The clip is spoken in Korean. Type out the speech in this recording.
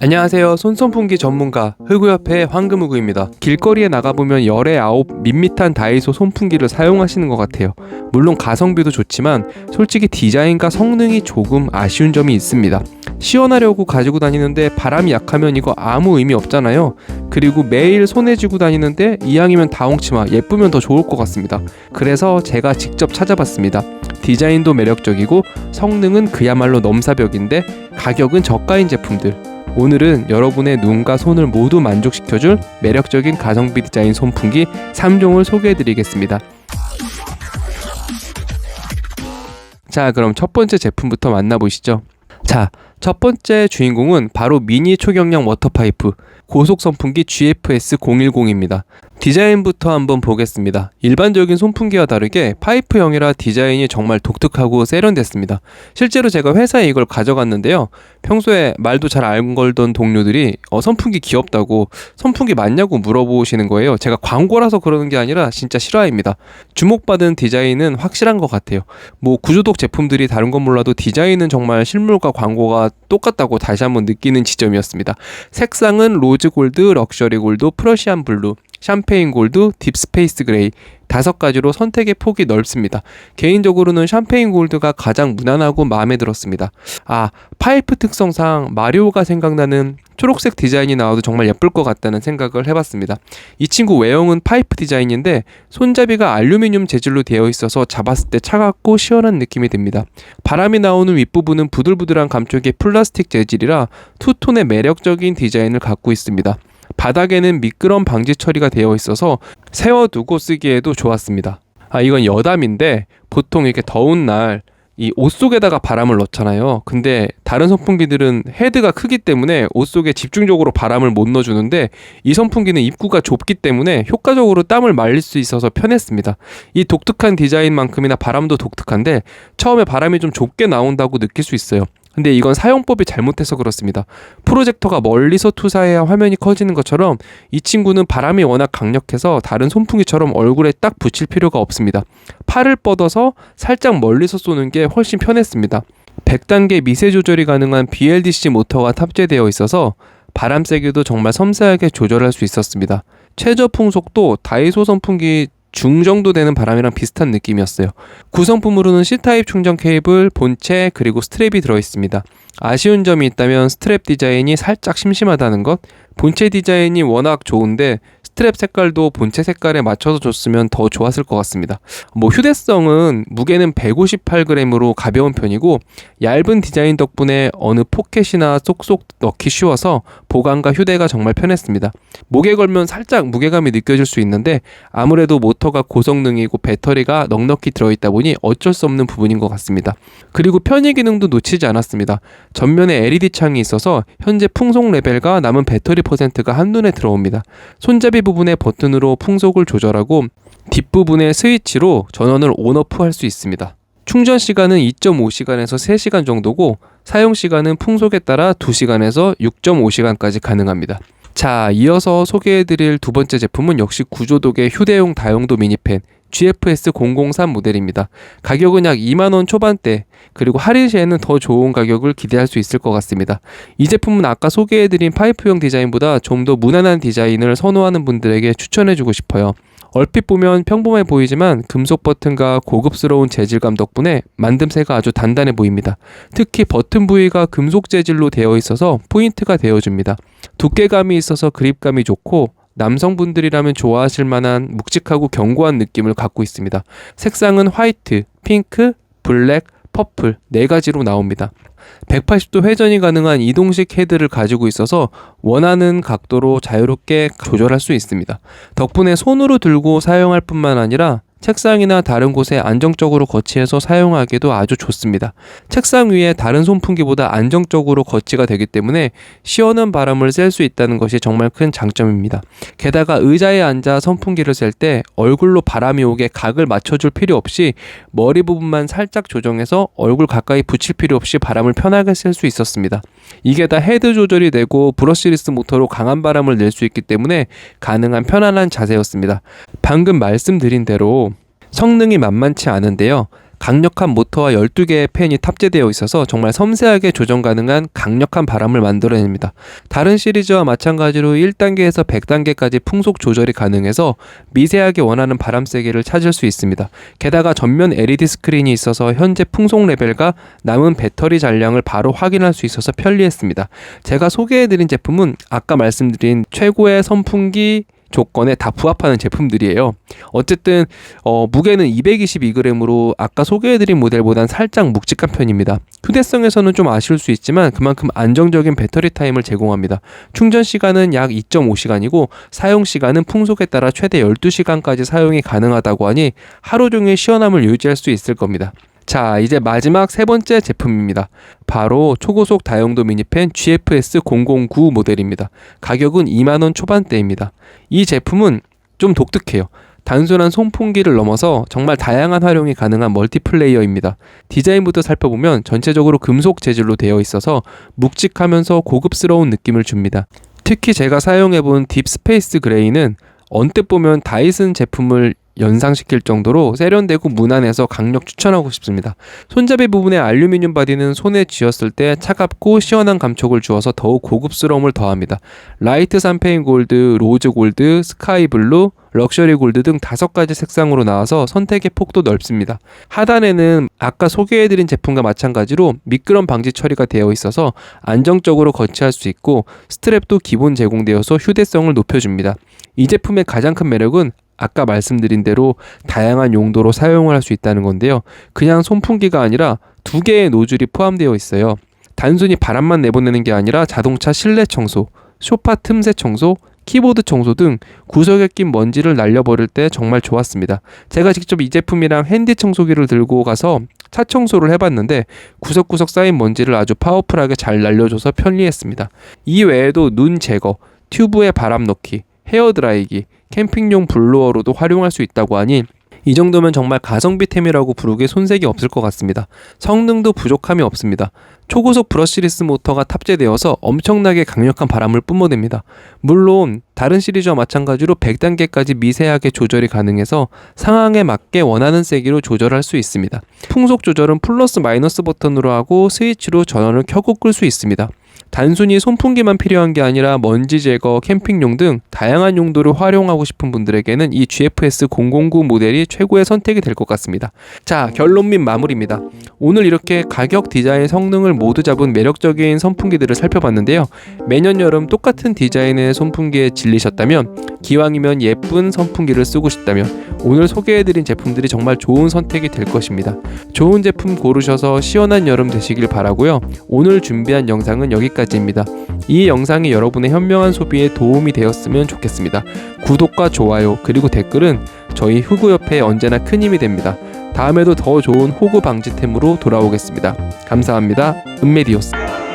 안녕하세요. 손선풍기 전문가 흑우협회 황금우구입니다. 길거리에 나가보면 열에 아홉 밋밋한 다이소 손풍기를 사용하시는 것 같아요. 물론 가성비도 좋지만 솔직히 디자인과 성능이 조금 아쉬운 점이 있습니다. 시원하려고 가지고 다니는데 바람이 약하면 이거 아무 의미 없잖아요. 그리고 매일 손에 쥐고 다니는데 이왕이면 다홍치마 예쁘면 더 좋을 것 같습니다. 그래서 제가 직접 찾아봤습니다. 디자인도 매력적이고 성능은 그야말로 넘사벽인데 가격은 저가인 제품들 오늘은 여러분의 눈과 손을 모두 만족시켜줄 매력적인 가성비 디자인 손풍기 3종을 소개해드리겠습니다. 자, 그럼 첫 번째 제품부터 만나보시죠. 자, 첫 번째 주인공은 바로 미니 초경량 워터파이프 고속 선풍기 GFS 010입니다. 디자인부터 한번 보겠습니다. 일반적인 손풍기와 다르게 파이프형이라 디자인이 정말 독특하고 세련됐습니다. 실제로 제가 회사에 이걸 가져갔는데요. 평소에 말도 잘 안 걸던 동료들이 어, 선풍기 귀엽다고 선풍기 맞냐고 물어보시는 거예요. 제가 광고라서 그러는 게 아니라 진짜 실화입니다. 주목받은 디자인은 확실한 것 같아요. 뭐 구조독 제품들이 다른 건 몰라도 디자인은 정말 실물과 광고가 똑같다고 다시 한번 느끼는 지점이었습니다. 색상은 로즈 골드, 럭셔리 골드, 프러시안 블루, 샴페인 골드, 딥스페이스 그레이 다섯 가지로 선택의 폭이 넓습니다. 개인적으로는 샴페인 골드가 가장 무난하고 마음에 들었습니다. 아, 파이프 특성상 마리오가 생각나는 초록색 디자인이 나와도 정말 예쁠 것 같다는 생각을 해봤습니다. 이 친구 외형은 파이프 디자인인데 손잡이가 알루미늄 재질로 되어 있어서 잡았을 때 차갑고 시원한 느낌이 듭니다. 바람이 나오는 윗부분은 부들부들한 감촉의 플라스틱 재질이라 투톤의 매력적인 디자인을 갖고 있습니다. 바닥에는 미끄럼 방지 처리가 되어 있어서 세워두고 쓰기에도 좋았습니다. 아, 이건 여담인데 보통 이렇게 더운 날 이 옷 속에다가 바람을 넣잖아요. 근데 다른 선풍기들은 헤드가 크기 때문에 옷 속에 집중적으로 바람을 못 넣어주는데 이 선풍기는 입구가 좁기 때문에 효과적으로 땀을 말릴 수 있어서 편했습니다. 이 독특한 디자인만큼이나 바람도 독특한데 처음에 바람이 좀 좁게 나온다고 느낄 수 있어요. 근데 이건 사용법이 잘못해서 그렇습니다. 프로젝터가 멀리서 투사해야 화면이 커지는 것처럼 이 친구는 바람이 워낙 강력해서 다른 손풍기처럼 얼굴에 딱 붙일 필요가 없습니다. 팔을 뻗어서 살짝 멀리서 쏘는 게 훨씬 편했습니다. 100단계 미세 조절이 가능한 BLDC 모터가 탑재되어 있어서 바람 세기도 정말 섬세하게 조절할 수 있었습니다. 최저 풍속도 다이소 선풍기 중 정도 되는 바람이랑 비슷한 느낌이었어요. 구성품으로는 C타입 충전 케이블, 본체, 그리고 스트랩이 들어있습니다. 아쉬운 점이 있다면 스트랩 디자인이 살짝 심심하다는 것, 본체 디자인이 워낙 좋은데 스트랩 색깔도 본체 색깔에 맞춰서 줬으면 더 좋았을 것 같습니다. 뭐 휴대성은 무게는 158g으로 가벼운 편이고 얇은 디자인 덕분에 어느 포켓이나 쏙쏙 넣기 쉬워서 보관과 휴대가 정말 편했습니다. 목에 걸면 살짝 무게감이 느껴질 수 있는데 아무래도 모터가 고성능이고 배터리가 넉넉히 들어있다 보니 어쩔 수 없는 부분인 것 같습니다. 그리고 편의 기능도 놓치지 않았습니다. 전면에 LED 창이 있어서 현재 풍속 레벨과 남은 배터리 퍼센트가 한눈에 들어옵니다. 손잡이 부분의 버튼으로 풍속을 조절하고 뒷부분의 스위치로 전원을 온오프 할 수 있습니다. 충전 시간은 2.5시간에서 3시간 정도고 사용 시간은 풍속에 따라 2시간에서 6.5시간까지 가능합니다. 자, 이어서 소개해드릴 두 번째 제품은 역시 구조독의 휴대용 다용도 미니팬 GFS 003 모델입니다. 가격은 약 2만원 초반대, 그리고 할인 시에는 더 좋은 가격을 기대할 수 있을 것 같습니다. 이 제품은 아까 소개해드린 파이프형 디자인보다 좀 더 무난한 디자인을 선호하는 분들에게 추천해주고 싶어요. 얼핏 보면 평범해 보이지만 금속 버튼과 고급스러운 재질감 덕분에 만듦새가 아주 단단해 보입니다. 특히 버튼 부위가 금속 재질로 되어 있어서 포인트가 되어줍니다. 두께감이 있어서 그립감이 좋고 남성분들이라면 좋아하실 만한 묵직하고 견고한 느낌을 갖고 있습니다. 색상은 화이트, 핑크, 블랙, 퍼플 네 가지로 나옵니다. 180도 회전이 가능한 이동식 헤드를 가지고 있어서 원하는 각도로 자유롭게 조절할 수 있습니다. 덕분에 손으로 들고 사용할 뿐만 아니라 책상이나 다른 곳에 안정적으로 거치해서 사용하기도 아주 좋습니다. 책상 위에 다른 손풍기보다 안정적으로 거치가 되기 때문에 시원한 바람을 쐴 수 있다는 것이 정말 큰 장점입니다. 게다가 의자에 앉아 선풍기를 쐴 때 얼굴로 바람이 오게 각을 맞춰줄 필요 없이 머리 부분만 살짝 조정해서 얼굴 가까이 붙일 필요 없이 바람을 편하게 쐴 수 있었습니다. 이게 다 헤드 조절이 되고 브러시리스 모터로 강한 바람을 낼 수 있기 때문에 가능한 편안한 자세였습니다. 방금 말씀드린 대로 성능이 만만치 않은데요. 강력한 모터와 12개의 팬이 탑재되어 있어서 정말 섬세하게 조정 가능한 강력한 바람을 만들어냅니다. 다른 시리즈와 마찬가지로 1단계에서 100단계까지 풍속 조절이 가능해서 미세하게 원하는 바람 세기를 찾을 수 있습니다. 게다가 전면 LED 스크린이 있어서 현재 풍속 레벨과 남은 배터리 잔량을 바로 확인할 수 있어서 편리했습니다. 제가 소개해드린 제품은 아까 말씀드린 최고의 선풍기 조건에 다 부합하는 제품들이에요. 어쨌든 어, 무게는 222g으로 아까 소개해드린 모델보단 살짝 묵직한 편입니다. 휴대성에서는 좀 아쉬울 수 있지만 그만큼 안정적인 배터리 타임을 제공합니다. 충전 시간은 약 2.5시간이고 사용 시간은 풍속에 따라 최대 12시간까지 사용이 가능하다고 하니 하루 종일 시원함을 유지할 수 있을 겁니다. 자, 이제 마지막 세 번째 제품입니다. 바로 초고속 다용도 미니팬 GFS 009 모델입니다. 가격은 2만원 초반대입니다. 이 제품은 좀 독특해요. 단순한 송풍기를 넘어서 정말 다양한 활용이 가능한 멀티플레이어입니다. 디자인부터 살펴보면 전체적으로 금속 재질로 되어 있어서 묵직하면서 고급스러운 느낌을 줍니다. 특히 제가 사용해본 딥스페이스 그레이는 언뜻 보면 다이슨 제품을 연상시킬 정도로 세련되고 무난해서 강력 추천하고 싶습니다. 손잡이 부분의 알루미늄 바디는 손에 쥐었을 때 차갑고 시원한 감촉을 주어서 더욱 고급스러움을 더합니다. 라이트 산페인 골드, 로즈 골드, 스카이 블루, 럭셔리 골드 등 다섯 가지 색상으로 나와서 선택의 폭도 넓습니다. 하단에는 아까 소개해드린 제품과 마찬가지로 미끄럼 방지 처리가 되어 있어서 안정적으로 거치할 수 있고 스트랩도 기본 제공되어서 휴대성을 높여줍니다. 이 제품의 가장 큰 매력은 아까 말씀드린 대로 다양한 용도로 사용을 할 수 있다는 건데요. 그냥 손풍기가 아니라 두 개의 노즐이 포함되어 있어요. 단순히 바람만 내보내는 게 아니라 자동차 실내 청소, 소파 틈새 청소, 키보드 청소 등 구석에 낀 먼지를 날려버릴 때 정말 좋았습니다. 제가 직접 이 제품이랑 핸디 청소기를 들고 가서 차 청소를 해봤는데 구석구석 쌓인 먼지를 아주 파워풀하게 잘 날려줘서 편리했습니다. 이 외에도 눈 제거, 튜브에 바람 넣기, 헤어 드라이기, 캠핑용 블로어로도 활용할 수 있다고 하니 이 정도면 정말 가성비템이라고 부르기에 손색이 없을 것 같습니다. 성능도 부족함이 없습니다. 초고속 브러쉬리스 모터가 탑재되어서 엄청나게 강력한 바람을 뿜어냅니다. 물론 다른 시리즈와 마찬가지로 100단계까지 미세하게 조절이 가능해서 상황에 맞게 원하는 세기로 조절할 수 있습니다. 풍속 조절은 플러스 마이너스 버튼으로 하고 스위치로 전원을 켜고 끌 수 있습니다. 단순히 손풍기만 필요한 게 아니라 먼지 제거, 캠핑용 등 다양한 용도를 활용하고 싶은 분들에게는 이 GFS 009 모델이 최고의 선택이 될 것 같습니다. 자, 결론 및 마무리입니다. 오늘 이렇게 가격, 디자인, 성능을 모두 잡은 매력적인 선풍기들을 살펴봤는데요. 매년 여름 똑같은 디자인의 선풍기에 질리셨다면 기왕이면 예쁜 선풍기를 쓰고 싶다면 오늘 소개해드린 제품들이 정말 좋은 선택이 될 것입니다. 좋은 제품 고르셔서 시원한 여름 되시길 바라고요. 오늘 준비한 영상은 여기까지입니다. 이 영상이 여러분의 현명한 소비에 도움이 되었으면 좋겠습니다. 구독과 좋아요 그리고 댓글은 저희 후구 옆에 언제나 큰 힘이 됩니다. 다음에도 더 좋은 호구 방지템으로 돌아오겠습니다. 감사합니다. 은메디오스.